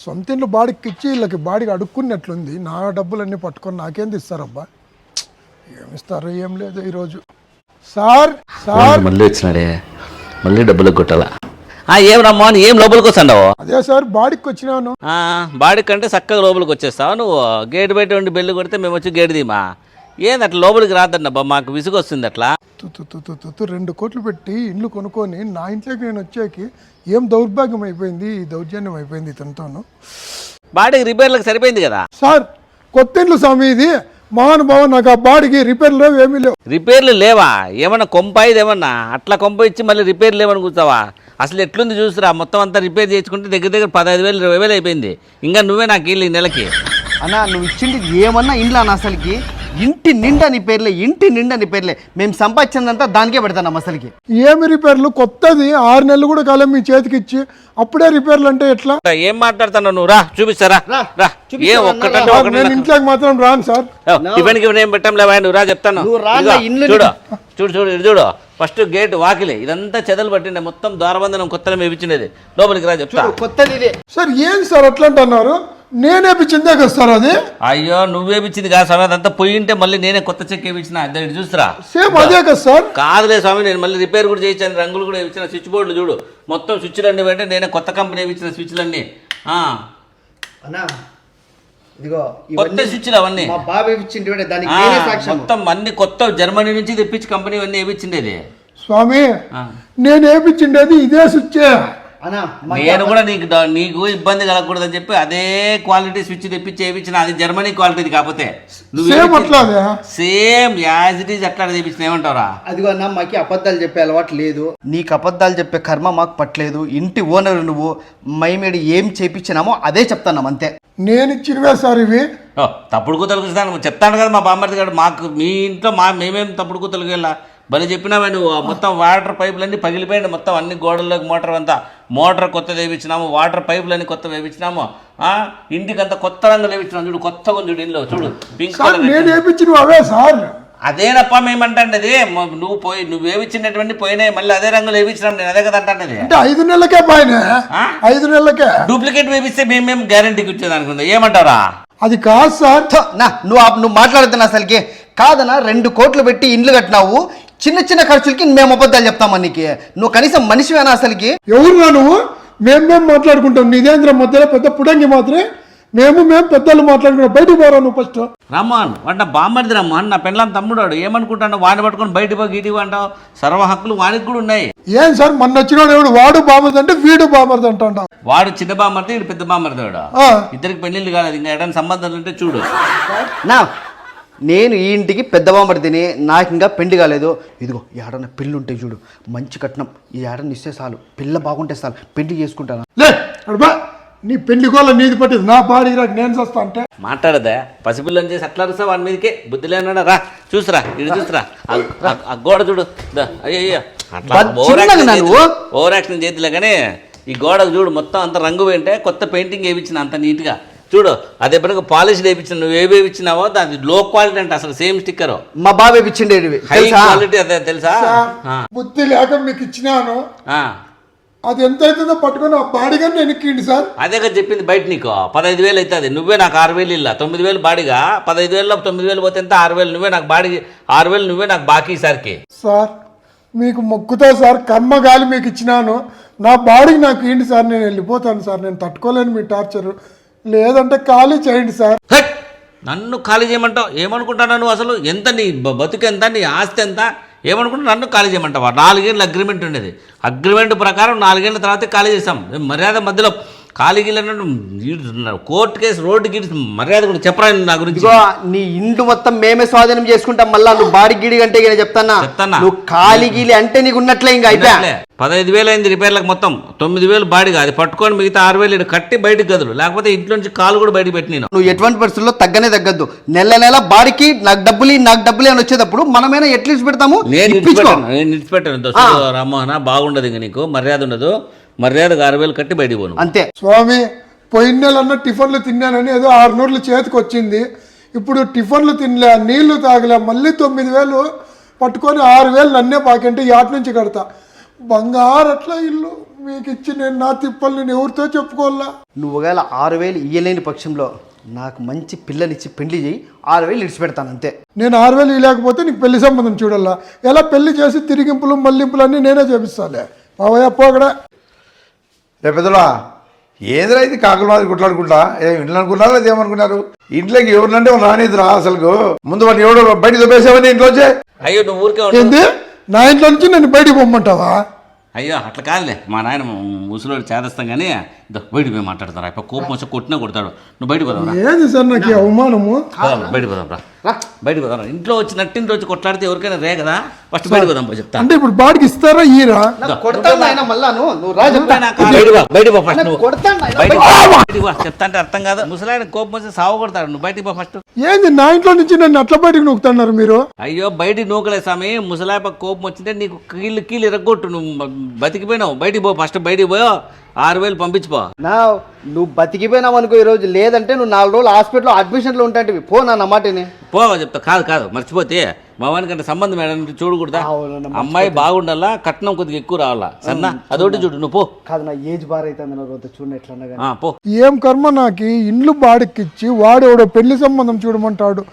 సొంత ఇంట్లో బాడీకి ఇచ్చి వీళ్ళకి బాడీకి అడుక్కున్నట్లుంది. నా డబ్బులన్నీ పట్టుకొని నాకేం ఇస్తారబ్బా? ఏమిస్తారు? ఏం లేదు ఈరోజు. Sir sir. మళ్ళీ వచ్చినాడే. మళ్ళీ డబ్బులు కొట్టాలా? ఆ, ఏం రమ్మా అని ఏం లోపలికి వస్తాండావు? అదే సార్ బాడీకి వచ్చినాను. బాడీ కంటే చక్కగా లోపలికి వచ్చేస్తావు నువ్వు? గేట్ బయట ఉండి బెల్లు కొడితే మేము వచ్చి గేట్ దీమా ఏంది అట్లా లోపలికి రాదన్నబ్బా మాకు విసుగు వస్తుంది అట్లా తు తు తు తు తు తు రెండు కోట్లు పెట్టి ఇండ్లు కొనుక్కొని నా ఇంట్లోకి నేను వచ్చాకి ఏం దౌర్భాగ్యం అయిపోయింది? ఈ దౌర్జన్యం అయిపోయింది ఇతనితోను. బాడీకి రిపేర్లకు సరిపోయింది కదా? సార్ కొత్త ఇండ్లు స్వామి ఇది. మహానుభావం నాకు ఆ బాడీకి రిపేర్లు లేవు ఏమీ లేవు. రిపేర్లు లేవా? ఏమన్నా కొంప ఇది ఏమన్నా? అట్లా కొంప ఇచ్చి మళ్ళీ రిపేర్ లేవని కూర్చోవా? అసలు ఎట్లుంది చూసురా? మొత్తం అంతా రిపేర్ చేసుకుంటే దగ్గర దగ్గర పదహైదు వేలు ఇరవై వేలు అయిపోయింది. ఇంకా నువ్వే నాకు ఇల్లు ఈ నెలకి. అన్నా నువ్వు ఇచ్చింది ఏమన్నా ఇండ్లు అన్న అసలుకి? ఇంటి నిండా నీ పేర్లే ఇంటి నిండా నీ పేర్లే. మేము సంపాదించిందంతా దానికే పెడతాం అసలుకి. ఏమి రిపేర్లు? కొత్తది ఆరు నెలలు కూడా కాలం మీ చేతికి ఇచ్చి అప్పుడే రిపేర్లు అంటే ఎట్లా? ఏం మాట్లాడుతున్నావు నువ్వు? రా చూపిస్తారా? రా, ఏ ఒక్కటంటే. సార్, నేను ఒకటి ఇంట్లోకి మాత్రం రాను సార్. టిఫిన్ గిఫిన్ ఏం పెట్టాం లేవా నువ్వు రా చెప్తాను. నువ్వు రా ఇదిగో, నా ఇల్లు చూడు చూడు చూడు ఇది చూడు. ఫస్ట్ గేట్ వాకిలే. ఇదంతా చెదలు పట్టిండే మొత్తం ద్వారబంధనం కొత్తగా మేపించినది లోపలికి రా చెప్తా. చూడు కొత్తది ఇదే. సార్ ఏం సార్ అట్లా అంటున్నారు నేనే పిచ్చిందే కదా సార్ అది? అయ్యో నువ్వేపించింది కాదు స్వామి అదంతా పోయింటే మళ్ళీ నేనే కొత్త చెక్ వేయించిన అదే ఇటు చూస్తురా సేమ్ అదే కదా సార్. కాదులే స్వామి నేను మళ్ళీ రిపేర్ కూడా చేయించాను రంగులు కూడా వేయించిన స్విచ్ బోర్డులు చూడు. మొత్తం స్విచ్లు అన్ని పెట్టి నేనే కొత్త కంపెనీ వేయించిన స్విచ్లన్నీ ఆ, అన్నా ఇదిగో కొత్త స్విచ్లు అవన్నీ. మా బాబాయ్ ఇచ్చింది దానికి ఆ, నేనే సాక్ష్యం మొత్తం అన్ని కొత్త జర్మనీ నుంచి తెప్పించి కంపెనీ అన్నీ వేయించిండేది స్వామి. నేను వేపించిండేది ఇదే స్విచ్చే మా నేను కూడా నీకు నీకు ఇబ్బంది కలగకూడదని చెప్పి అదే క్వాలిటీ స్విచ్ తెప్పించి వేయించిన అది జర్మనీ క్వాలిటీది కాకపోతే. సేమ్ అట్లాదే సేమ్ యాజ్ ఇట్ ఈజ్ అట్లా తెప్పించిన ఏమంటారా అదిగో అన్న మాకి అబద్ధాలు చెప్పే అలవాటు లేదు. నీకు అబద్ధాలు చెప్పే కర్మ మాకు పట్టలేదు. ఇంటి ఓనర్ నువ్వు మైమేడి ఏం చేపించినామో అదే చెప్తాను అంతే. నేను ఇచ్చినవే సార్ ఇవి. తప్పుడు కూతలకు ఇస్తాను చెప్తాను కదా మా బామ్మర్ది గారు మాకు మీ ఇంట్లో మా మేమేం తప్పుడు కూతలకు వెళ్ళా? భలే చెప్పినావే నువ్వు. మొత్తం వాటర్ పైపులన్నీ పగిలిపోయింది. మొత్తం అన్ని గోడల్లోకి మోటార్ అంతా. మోటార్ కొత్త వేయించినాము. వాటర్ పైపులన్నీ కొత్త వేయించినాము. ఆ, ఇంటికి అంతా కొత్త రంగులు వేయించినాము. చూడు కొత్తగా ఉంది చూడు ఇంట్లో చూడు పింక్ కలర్ అవే సార్. అదేనప్ప మేమంటాండది నువ్వు పోయి నువ్వు వేయించినటువంటి పోయినాయి. మళ్ళీ అదే రంగులు వేయించినాం. నేను అదే కదా అంటాండది అంటే ఐదు నెలలకే ఆ? ఐదు నెలలకే. డూప్లికేట్ వేపిస్తే మేము మేము గ్యారంటీకి ఇచ్చేది అనుకుందా ఏమంటారా అది కాదు సార్. నా నువ్వు నువ్వు మాట్లాడుతున్నా అసలుకి. కాదనా రెండు కోట్లు పెట్టి ఇండ్లు కట్టినావు. చిన్న చిన్న ఖర్చులకి మేము అబద్ధాలు చెప్తామా నీకు నువ్వు కనీసం మనిషివేనా అసలుకి. ఎవరురా నువ్వు? మేము మేము మాట్లాడుకుంటాం. నిదేంద్ర మధ్యలో పెద్ద పుడంగి మాత్రమే. మేము మేము పెద్దలు మాట్లాడుకుంటాం బయటికి పోరా నువ్వు ఫస్ట్. రమ్మన్. వాడు బామ్మడిది రమ్మన్ నా పెళ్ళాం తమ్ముడు వాడు ఏమనుకుంటాను వాడిని పట్టుకొని బయట పోయి గీటి అంటావు. సర్వ హక్కులు వానికి కూడా ఉన్నాయి. ఏం సార్? మొన్న వచ్చినోడు ఎవడు? వాడు బామర్ది అంటే వీడు బామర్ది అంటాడు? వాడు చిన్న బామ్మర్ది వీడు పెద్ద బామ్మర్ది వాడు. ఇద్దరికి పెళ్ళిళ్ళు కాలేదు. ఇంకా ఎడని సంబంధాలు ఉంటే చూడు. నా నేను ఈ ఇంటికి పెద్ద బాంబడితేనే నాకు ఇంకా పెండి కాలేదు. ఇదిగో ఈ ఆడన పెళ్ళి ఉంటే చూడు. మంచి కట్నం. ఈ ఆడని ఇస్తే చాలు. పిల్ల బాగుంటే చాలు. పెళ్ళి చేసుకుంటాను? లే అడుబా నీ పెళ్ళి గోళ్ళ నీది పట్టింది. నా బాడీ రాక నేను చేస్తా అంటే? మాట్లాడదా? పసిపిల్లని చేసి అట్లా అరుస్తా వాడి మీదకే? బుద్ధి లేనాడా? రా చూసురా ఇటు చూసురా. ఆ- గోడ చూడు. దా, అయ్యయ్యో. అట్లా బా- ఓవర్ యాక్షన్ చిన్నగా చేతి- నువ్వు? ఓవర్ యాక్షన్ చేతిలే కానీ ఈ గోడకు చూడు మొత్తం అంత రంగు వేంటే కొత్త పెయింటింగ్ వేయించిన అంత నీట్గా. చూడు అదే పనికి పాలిష్ వేయించిన నువ్వు ఏ వేయించినావో దాని లో క్వాలిటీ అంటే అసలు సేమ్ స్టిక్కర్ మా బాబాయ్ ఇచ్చిండేది హై క్వాలిటీ అదే తెలుసా? బుద్ధి లేక మీకు ఇచ్చినాను. ఆ. అది ఎంత అవుతుందో పట్టుకొని ఆ బాడీగా నేను ఎక్కిండి సార్. అదే కదా చెప్పింది బయట నీకు. పదహైదు వేలు అవుతుంది. నువ్వే నాకు ఆరు వేలు ఇల్లా. తొమ్మిది వేలు బాడీగా. పదహైదు వేలలో తొమ్మిది వేలు పోతే ఎంత? ఆరు వేలు. నువ్వే నాకు బాడీ ఆరు వేలు నువ్వే నాకు బాకీ ఈసారికి సార్ మీకు మొక్కుతా సార్ కర్మ గాలి మీకు ఇచ్చినాను. నా బాడీకి నాకు ఏంటి సార్? నేను వెళ్ళిపోతాను సార్. నేను తట్టుకోలేను మీ టార్చర్. లేదంటే ఖాళీ చేయండి సార్. నన్ను ఖాళీ చేయమంటావు? ఏమనుకుంటున్నావు నువ్వు అసలు? ఎంత నీ బతుకు ఎంత నీ ఆస్తి ఎంత? ఏమనుకుంటా నన్ను ఖాళీ చేయమంటావా? నాలుగేళ్ళ అగ్రిమెంట్ ఉండేది. అగ్రిమెంట్ ప్రకారం నాలుగేళ్ళ తర్వాత ఖాళీ చేస్తాం మర్యాద మధ్యలో ఖాళీ గిల్లన్నట్టు కోర్టు కేసు రోడ్డు గిడి మర్యాద కూడా చెప్పరా నా గురించి. నీ ఇండు మొత్తం మేమే స్వాధీనం చేసుకుంటాం. మళ్ళా నువ్వు బాడి గిడి అంటే చెప్తానా? చెప్తానా? నువ్వు ఖాళీ గీలి అంటే నీకు ఉన్నట్లే ఇంకా ఉన్నట్లే. పదహైదు వేలు అయింది రిపేర్లకు మొత్తం. తొమ్మిది వేలు బాడీగా అది పట్టుకొని మిగతా ఆరు వేలు కట్టి బయటకు గదులు లేకపోతే ఇంట్లో నుంచి కాలు కూడా బయటకు పెట్టి నేను. నువ్వు ఎటువంటి పరిస్థితుల్లో తగ్గనే తగ్గద్దు. నెల నెల బాడికి నాకు డబ్బులు నాకు డబ్బులు అని వచ్చేటప్పుడు మనమైనా ఎట్లీస్ట్ పెడతాము. నేను ఇడిచిపెట్టాను నేను రామ్మోహన బాగుండదు ఇంక నీకు. మర్యాద ఉండదు. మర్యాదగా ఆరు వేలు కట్టి బయటికి పోను. అంతే. స్వామి పోయిన నెలన్న టిఫిన్లు తిన్నానని ఏదో ఆరు నూర్లు చేతికి వచ్చింది. ఇప్పుడు టిఫిన్లు తినలే నీళ్ళు తాగలే మళ్ళీ తొమ్మిది వేలు పట్టుకొని ఆరు వేలు నన్నే పాకంటే యాట్ నుంచి కడతా. బంగారు అట్లా ఇల్లు మీకు ఇచ్చి నేను నా తిప్పలు నేను ఎవరితో చెప్పుకోవాలా? నువ్వు ఒకవేళ ఆరు వేలు ఇయ్యలేని పక్షంలో నాకు మంచి పిల్లనిచ్చి పెళ్ళి చేయి ఆరు వేలు ఇడిచిపెడతాను అంతే. నేను ఆరు వేలు ఇవ్వలేకపోతే నీకు పెళ్ళి సంబంధం చూడాలా ఎలా పెళ్ళి చేసి తిరిగింపులు మళ్ళింపులు అన్నీ నేనే చేపిస్తాలే. మావయ్య పోగడా. పెద్దలా ఏదిరా ఇది కాకుల మాదిరి కుట్లాడుకుంటా ఏం ఇంట్లో అనుకున్నారా లేదా ఏమనుకున్నారు? ఇంట్లోకి ఎవరినంటే రానిదిరా అసలు ముందు వాడిని ఎవడో బయట దొబ్బేసావని ఇంట్లోంచే. అయ్యో నువ్వు ఊరికే నా ఇంట్లో నుంచి నన్ను బయటికి పొమ్మంటావా? అయ్యో అట్లా కాదులే. మా నాయన ముసలోడు చేదస్తాం కానీ ఇదో బయటికి పోయి మాట్లాడతారు? అయిపోయి కోపం వచ్చి కొట్టినా కొడతాడు. నువ్వు బయటికి పోదాం రా. ఏంది సార్ నాకు అవమానము? పోదాం, బయటికి పోదాం రా. బయటికి పోదాం. ఇంట్లో వచ్చి నట్టింటి వచ్చి కొట్లాడితే ఎవరికైనా రే కదా? ఫస్ట్ బయటికి పోదాం పో చెప్తా. అంటే ఇప్పుడు బాడికి ఇస్తారా ఈరా కొడతాను ఆయన నువ్వు. రా పో, ఫస్ట్ నువ్వు. కొడతాను నాయనా, బయటికి పో, బయటికి పో. చెప్తా అంటే అర్థం కాదు. ముసలాయన కోపం వచ్చి సాగు కొడతాడు. నువ్వు బయటికి పో ఫస్ట్. ఏంది నా ఇంట్లో నుంచి నన్ను అట్లా బయటికి నొక్కుతున్నారు మీరు? అయ్యో బయటికి నూకలే స్వామి. ముసలాయప కోపం వచ్చింటే నీకు కీళ్ళు కీళ్ళు ఇరగొట్టు నువ్వు. బతికిపోయినావు. బయటికి పో ఫస్ట్ బయటికి పోయో ఆరు వేలు పంపించిపో. నా నువ్వు బతికిపోయినావు అనుకో ఈరోజు లేదంటే నువ్వు నాలుగు రోజులు హాస్పిటల్లో అడ్మిషన్లో ఉంటాంటివి పో నా మాటని. పో చెప్తా. కాదు కాదు మర్చిపోతే మా వానికంటే సంబంధం ఏడంటే చూడకూడదా? అమ్మాయి బాగుండాలా కట్నం కొద్దిగా ఎక్కువ రావాలా? సన్నా అదొకటి చూడు నువ్వు పో. కాదు నా ఏజ్ బార్ అవుతుంది నా రోజు చూడండి ఎట్లా పో. ఏం కర్మ నాకు? ఇండ్లు బాడికిచ్చి వాడు ఎవడో పెళ్ళి సంబంధం చూడమంటాడు.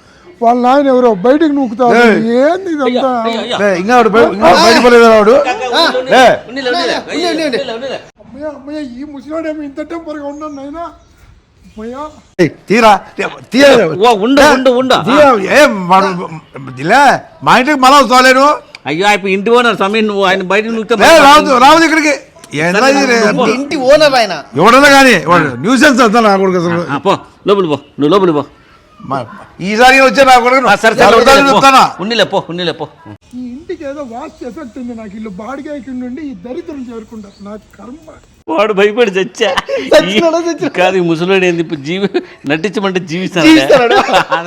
వాళ్ళ నాయన ఎవరో బయటికి నూకుతాడు. ఏంది ఇదంతా? ఇంకా వాడు బయ- ఇంకా వాడు బయట పోలేదా వాడు లే. ఉన్నిలే, ఉన్నిలే. అయ్యో, ఉన్నిలే, ఉన్నిలే. అమ్మయ్య అమ్మయ్య ఈ ముసలాడేమో ఇంత టెంపర్గా ఉన్నాను నాయనా. అమ్మయ్య. ఏయ్, తీరా. తీరా. ఓ, ఉండు ఉండు ఉండు. తీరా. ఏం వాడు లే, మా ఇంటికి మళ్ళా వస్తాలేను అయ్యో అయిపోయి ఇంటి ఓనర్ స్వామి నువ్వు ఆయన లే రావద్దు రావద్దు ఇక్కడికి? ఇంటి ఓనర్ ఆయన. ఎవడన్నా కానీ న్యూసెన్స్ అంతా నా కొడుకు అసలు. పో. లోపలి పో. నువ్వు లోపలి పో. ఈసారి వచ్చే నా కొడుకు ఆ, సరే సరే ఎవరిదాన్ని ఉన్నిలే, పో. చెప్తానా ఉన్నిలే పో ఉన్నిలే పో ఈ ఇంటికి ఏదో వాస్తు ఎఫెక్ట్ ఉంది నాకు. ఇల్లు బాడిగా నుండి ఈ దరిద్రం చేరుకుంటారు నాకు కర్మ. వాడు భయపడి చచ్చా? కాదు ఈ ముసలోడు ఏంది? ఇప్పుడు జీవి నటించమంటే జీవిస్తాడు?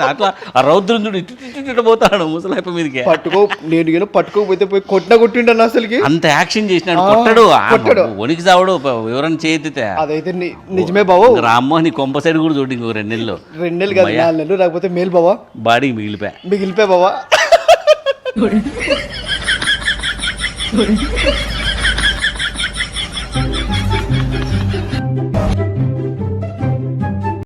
అట్లా ఆ రౌద్రం చూడు ఇటు పోతాడు ముసలాయప మీదకి. పట్టుకో నేను ఏదో పట్టుకోకపోతే పోయి కొట్టిన కొట్టింటాను అసలుకి? అంత యాక్షన్ చేసినాడు కొట్టడు. కొట్టడు. వణికి చావడు ఎవరైనా చేతితే అదైతే ని- నిజమే బాబు రామ్మో నీ కొంప సైడ్ కూడా చూడు ఇంకో రెండు నెలలు. రెండు నెలలు కాదు నాలుగు నెలలు లేకపోతే మేలు బావా? బాడీకి మిగిలిపోయా. మిగిలిపోయి బావా? どれ？どれ？